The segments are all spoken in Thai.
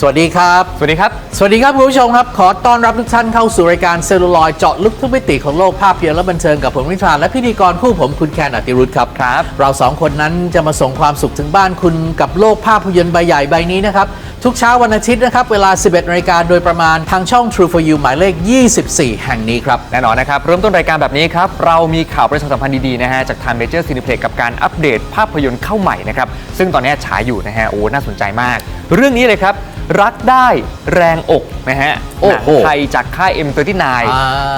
สวัสดีครับ สวัสดีครับ สวัสดีครับคุณผู้ชมครับ ขอต้อนรับทุกท่านเข้าสู่รายการเซลลูลอยด์เจาะลึกทุกมิติของโลกภาพยนตร์และบันเทิงกับผมวิทรานและพิธีกรคู่ผมคุณแคนอติรุธครับครับ เราสองคนนั้นจะมาส่งความสุขถึงบ้านคุณกับโลกภาพยนตร์ใบใหญ่ใบนี้นะครับทุกเช้าวันอาทิตย์นะครับ เวลา 11นาฬิกาโดยประมาณทางช่อง True for You หมายเลข 24 แห่งนี้ครับ แน่นอนนะครับ เริ่มต้นรายการแบบนี้ครับ เรามีข่าวประชาสัมพันธ์ดี ๆ นะฮะ จากทางเมเจอร์ซีนิเพล็กกับการอัปเดตภาพยนตร์เข้าใหม่นะครับ ซึ่งตอนนี้ฉายอยู่นะฮะ โอ้ น่าสนใจมาก เรื่องนี้เลยครับ รักได้แรงอกนะฮะโอ้หนังโหไทยจากค่าย M39 อ่า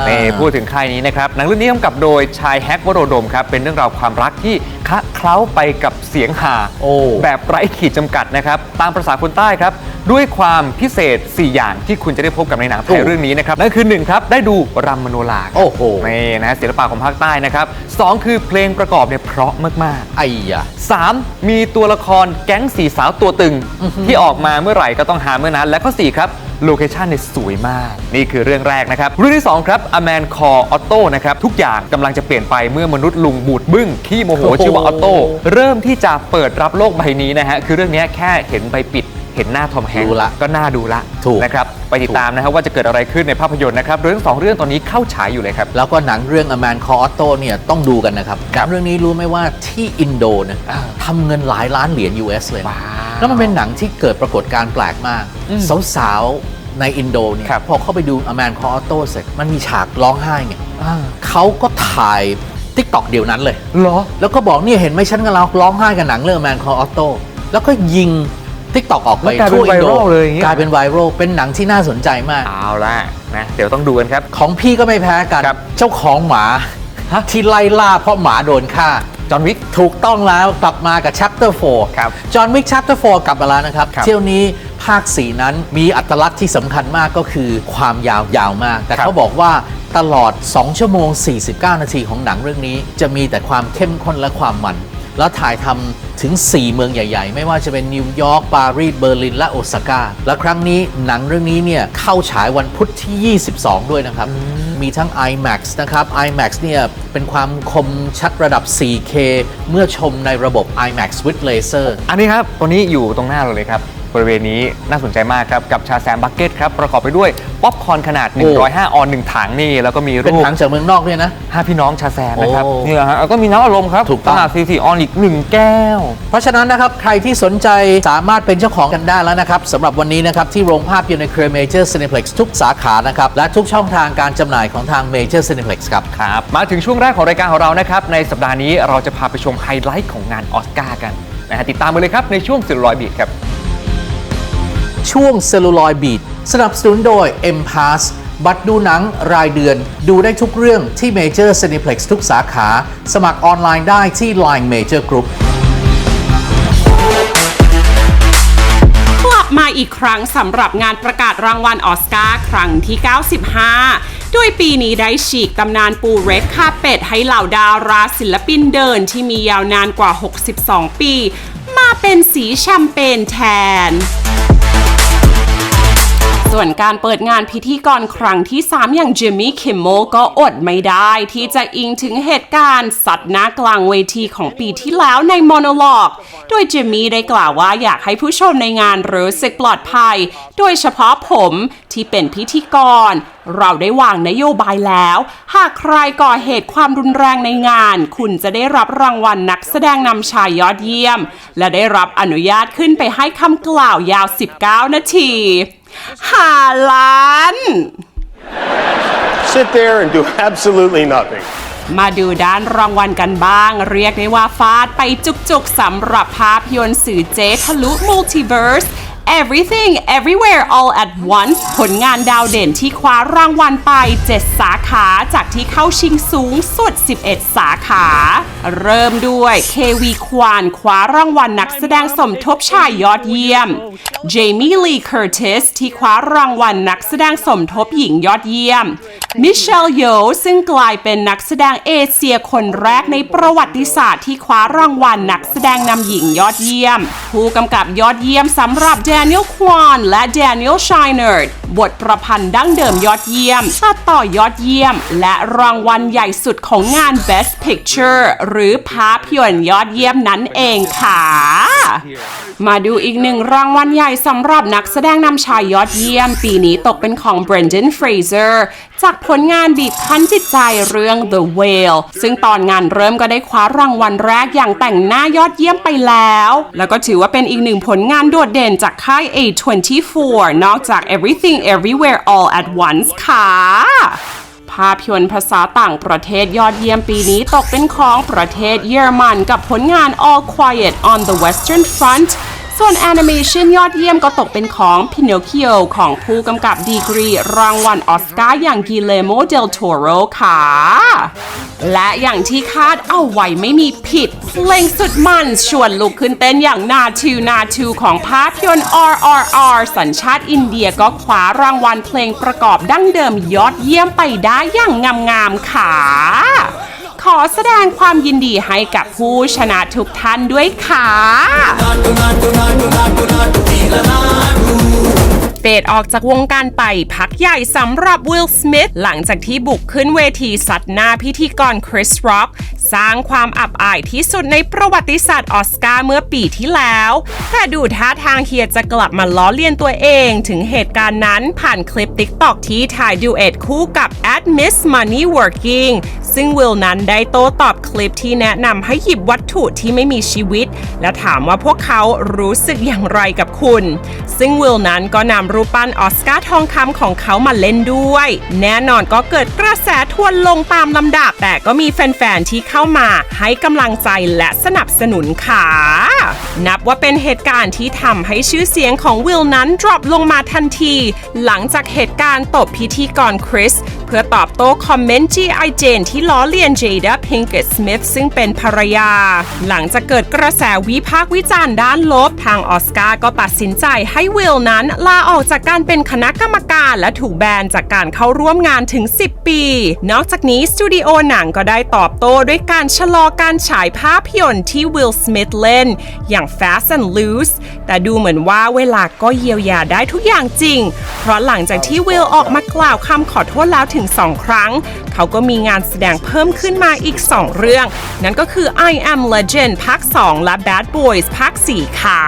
นี่พูดถึงค่ายนี้นะครับ หนังเรื่องนี้กำกับโดยชายแฮกวโรดมครับ เป็นเรื่องราวความรักที่คละเคล้าไปกับเสียงหาโอ้แบบไร้ขีดจำกัดนะครับ ตามภาษาคนใต้ครับด้วยความพิเศษ 4 อย่างที่คุณจะได้พบกับในหนังไทยเรื่องนี้นะครับนั่นคือ1ครับได้ดูรำมโนราครับโอ้โหนี่นะศิลปะของภาคใต้นะครับ2คือเพลงประกอบเนี่ยเพราะมากไอ้ยะๆ 3. มีตัวละครแก๊งสีสาวตัวตึง ที่ออกมาเมื่อไหร่ก็ต้องหาเมื่อนั้น และก็4ครับโลเคชันเนี่ยสวยมาก นี่คือเรื่องแรกนะครับ เรื่องที่ 2 ครับ A Man Call Otto นะครับ ทุกอย่างกำลังจะเปลี่ยนไปเมื่อมนุษย์ลุงบูดบึ้ง ขี้โมโหโอ้โหชื่อว่าออโต้เริ่มที่จะเปิดรับโลกใบนี้นะฮะ คือเรื่องนี้แค่เห็นใบปิด เห็นหน้าทอมแฮงรู้ค์ละก็น่าดูละถูกนะครับไปติดตามนะครับว่าจะเกิดอะไรขึ้นในภาพยนตร์นะครับโดยทั้งสองเรื่องตอนนี้เข้าฉายอยู่เลยครับ แล้วก็หนังเรื่อง A Man Called Otto เนี่ยต้องดูกันนะครับหนังเรื่องนี้รู้ไหมว่าที่อินโดนะอ่า ทำเงินหลายล้านเหรียญ US เลยนะ ว้าว แล้วมันเป็นหนังที่เกิดปรากฏการณ์แปลกมาก อืมสาวๆ ในอินโดเนี่ยครับ พอเข้าไปดู A Man Called Otto เสร็จ มันมีฉากร้องไห้ไงเขาก็ถ่ายทิกตอกเดียวนั้นเลย เหรอ แล้วก็บอกเนี่ยเห็นไหมฉันกับเราร้องไห้กับหนังเรื่อง A Man Called Otto แล้วก็ยิง ทิกตอกออกไปแล้วกลายเป็นทั่วอินโดไวรัลเลยอย่างเงี้ย กลายเป็นไวรัลเป็นหนังที่น่าสนใจมาก เอาละนะเดี๋ยวต้องดูกันครับ ของพี่ก็ไม่แพ้กัน ครับ เจ้าของหมาฮะที่ไล่ล่าเพราะหมาโดนฆ่า จอห์นวิก ถูกต้องแล้วกลับมากับ chapter 4 ครับจอห์นวิก chapter 4 กลับมาแล้วนะครับ ครับเที่ยวนี้ภาค 4 นั้นมีอัตลักษณ์ที่สำคัญมากก็คือความยาวยาวมาก แต่ครับ เขาบอกว่าตลอด 2 ชั่วโมง 49 นาทีของหนังเรื่องนี้ จะมีแต่ความเข้มข้นและความมัน แล้วถ่ายทำถึง 4 เมืองใหญ่ ๆ ไม่ว่าจะเป็นนิวยอร์กปารีสเบอร์ลิน และโอซาก้าและครั้งนี้หนังเรื่องนี้เนี่ยเข้าฉายวันพุธที่ 22 ด้วยนะครับ มีทั้ง IMAX นะครับ IMAX เนี่ยเป็นความคมชัดระดับ 4K เมื่อชมในระบบ IMAX with laser อันนี้ครับตัวนี้อยู่ตรงหน้าเราเลยครับ บริเวณนี้น่าสนใจมากครับกับชาแซมบักเก็ตครับประกอบไปด้วยป๊อปคอร์นขนาด โอ้ 105 ออน1ถังนี่แล้วก็มีเป็นรูปหนังจากเมืองนอกด้วยนะ ห้าพี่น้องชาแซมนะครับโอ้นี่แหละฮะแล้วก็มีน้ำอารมณ์ครับถูกต้อง ขนาด44ออนอีก1แก้ว เพราะฉะนั้นนะครับใครที่สนใจสามารถเป็นเจ้าของกันได้แล้วนะครับสำหรับวันนี้นะครับที่โรงภาพยนตร์ในเครือ Major Cineplex ทุกสาขานะครับ และทุกช่องทางการจำหน่ายของทาง Major Cineplex ครับ ครับมาถึงช่วงแรกของรายการของเรานะครับ ในสัปดาห์นี้เราจะพาไปชมไฮไลท์ของงานออสการ์กันนะฮะติดตามไปเลยครับในช่วงสิลอยบีดครับ ช่วง Celluloid Beat สนับสนุนโดย M Pass บัตรดูหนังรายเดือน ดูได้ทุกเรื่องที่ Major Cineplex ทุกสาขา สมัครออนไลน์ได้ที่ Line Major Group กลับมาอีกครั้งสำหรับงานประกาศรางวัลออสการ์ครั้งที่ 95ด้วยปีนี้ได้ฉีกตำนานปูเรดคาเป็ดให้เหล่าดาราศิลปินเดินที่มียาวนานกว่า 62 ปี มาเป็นสีแชมเปญแทน ส่วนการเปิดงานพิธีกรครั้งที่ 3 อย่างจิมมี่คิมโมก็อดไม่ได้ที่จะอิงถึงเหตุการณ์สัตว์หน้ากลางเวทีของปีที่แล้วในโมโนโลก โดยจิมมี่ได้กล่าวว่าอยากให้ผู้ชมในงานรู้สึกปลอดภัย โดยเฉพาะผมที่เป็นพิธีกร เราได้วางนโยบายแล้ว หากใครก่อเหตุความรุนแรงในงาน คุณจะได้รับรางวัลนักแสดงนำชายยอดเยี่ยม และได้รับอนุญาตขึ้นไปให้คำกล่าวยาว 19 นาที หาล้าน sit there and do absolutely nothing. มาดูด้านรางวัลกันบ้าง เรียกได้ว่าฟาดไปจุกๆสำหรับภาพยนตร์สื่อเจทะลุ Multiverse Everything Everywhere All at Once ผลงานดาวเด่นที่คว้ารางวัลไป 7 สาขาจากที่เข้าชิงสูงสุด 11 สาขา เริ่มด้วยเควีควานคว้ารางวัลนักแสดงสมทบชายยอดเยี่ยมเจมี่ลีเคอร์ติสที่คว้ารางวัลนักแสดงสมทบหญิงยอดเยี่ยมมิเชลโยซึ่งกลายเป็นนักแสดงเอเชียคนแรกในประวัติศาสตร์ที่คว้ารางวัลนักแสดงนำหญิงยอดเยี่ยม ผู้กำกับยอดเยี่ยมสำหรับ Daniel Kwan และ Daniel Scheinert บทประพันธ์ดั้งเดิมยอดเยี่ยมตัดต่อยอดเยี่ยม และรางวัลใหญ่สุดของงาน Best Picture หรือภาพยนตร์ยอดเยี่ยมนั่นเองค่ะ มาดูอีกหนึ่งรางวัลใหญ่สำหรับนักแสดงนำชายยอดเยี่ยม ปีนี้ตกเป็นของ Brendan Fraser จากผลงานบีบคั้นจิตใจเรื่อง The Whale ซึ่งตอนงานเริ่มก็ได้คว้ารางวัลแรกอย่างแต่งหน้ายอดเยี่ยมไปแล้ว แล้วก็ถือว่าเป็นอีกหนึ่งผลงานโดดเด่นจากค่าย A24 นอกจาก Everything Everywhere All at Once ค่ะ ภาพยนตร์ภาษาต่างประเทศยอดเยี่ยมปีนี้ตกเป็นของประเทศเยอรมันกับผลงาน All Quiet on the Western Front ส่วนแอนิเมชันยอดเยี่ยมก็ตกเป็นของ Pinocchio ของผู้กำกับดีกรีรางวัลออสการ์อย่าง Guillermo del Toro ค่ะ และอย่างที่คาดเอาไว้ไม่มีผิดเพลงสุดมันชวนลุกขึ้นเต้นอย่างนาทูนาทูของภาพยนตร์ RRR สัญชาติอินเดียก็คว้ารางวัลเพลงประกอบดั้งเดิมยอดเยี่ยมไปได้อย่างงามๆค่ะ ขอแสดงความยินดีให้กับผู้ชนะทุกท่านด้วยค่ะ เฟดออกจากวงการไปพักใหญ่สำหรับวิลสมิธหลังจากที่บุกขึ้นเวทีสัตว์หน้าพิธีกรคริสร็อกสร้างความอับอายที่สุดในประวัติศาสตร์ออสการ์เมื่อปีที่แล้ว แต่ดูท่าทางเฮียจะกลับมาล้อเลียนตัวเองถึงเหตุการณ์นั้นผ่านคลิป TikTok ที่ถ่ายดูเอทคู่กับ At Miss Money Working ซึ่งวิลนั้นได้โต้ตอบคลิปที่แนะนำให้หยิบวัตถุที่ไม่มีชีวิต และถามว่าพวกเขารู้สึกอย่างไรกับคุณ ซึ่งวิลนั้นก็นำรูปปั้นออสการ์ทองคำของเขามาเล่นด้วย แน่นอนก็เกิดกระแสทวนลงตามลำดับ แต่ก็มีแฟนๆ ที่เข้ามาให้กำลังใจและสนับสนุนค่ะ นับว่าเป็นเหตุการณ์ที่ทำให้ชื่อเสียงของวิลนั้นดรอปลงมาทันที หลังจากเหตุการณ์ตบพิธีกรคริส พื่อตอบโต้คอมเมนต์ G.I. Jane ที่ล้อเลียนเจด a พิงเกตสมิธซึ่งเป็นภรรยา หลังจากเกิดกระแสวิพากษ์วิจารณ์ด้านลบ ทางออสการ์ก็ตัดสินใจให้วิลนั้น ลาออกจากการเป็นคณะกรรมการและถูกแบนจากการเข้าร่วมงานถึง 10 ปี นอกจากนี้สตูดิโอหนังก็ได้ตอบโต้ด้วยการชะลอการฉายภาพยนตร์ที่วิลสมิธเล่น อย่าง Fast and Loose แต่ดูเหมือนว่าเวลาก็เยียวยาได้ทุกอย่างจริง เพราะหลังจากที่วิลออกมากล่าวคำขอโทษแล้วถึง2 ครั้ง เขาก็มีงานแสดงเพิ่มขึ้นมาอีก 2 เรื่อง นั่นก็คือ I Am Legend ภาค 2 และ Bad Boys ภาค 4 ค่ะ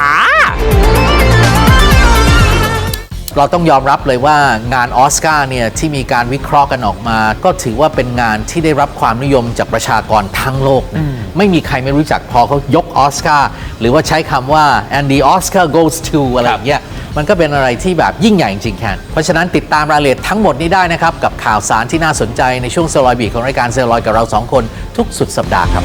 เราต้องยอมรับเลยว่างานออสการ์เนี่ยที่มีการวิเคราะห์กันออกมา ก็ถือว่าเป็นงานที่ได้รับความนิยมจากประชากรทั้งโลกนะไม่มีใครไม่รู้จักพอเขายกออสการ์หรือว่าใช้คำว่า and the Oscar goes to อะไรอย่างเงี้ย มันก็เป็นอะไรที่แบบยิ่งใหญ่จริงๆแคนเพราะฉะนั้นติดตามรายละเอียดทั้งหมดนี้ได้นะครับ กับข่าวสารที่น่าสนใจในช่วงเซลลอยบีของรายการเซลลอยกับเราสองคนทุกสุดสัปดาห์ครับ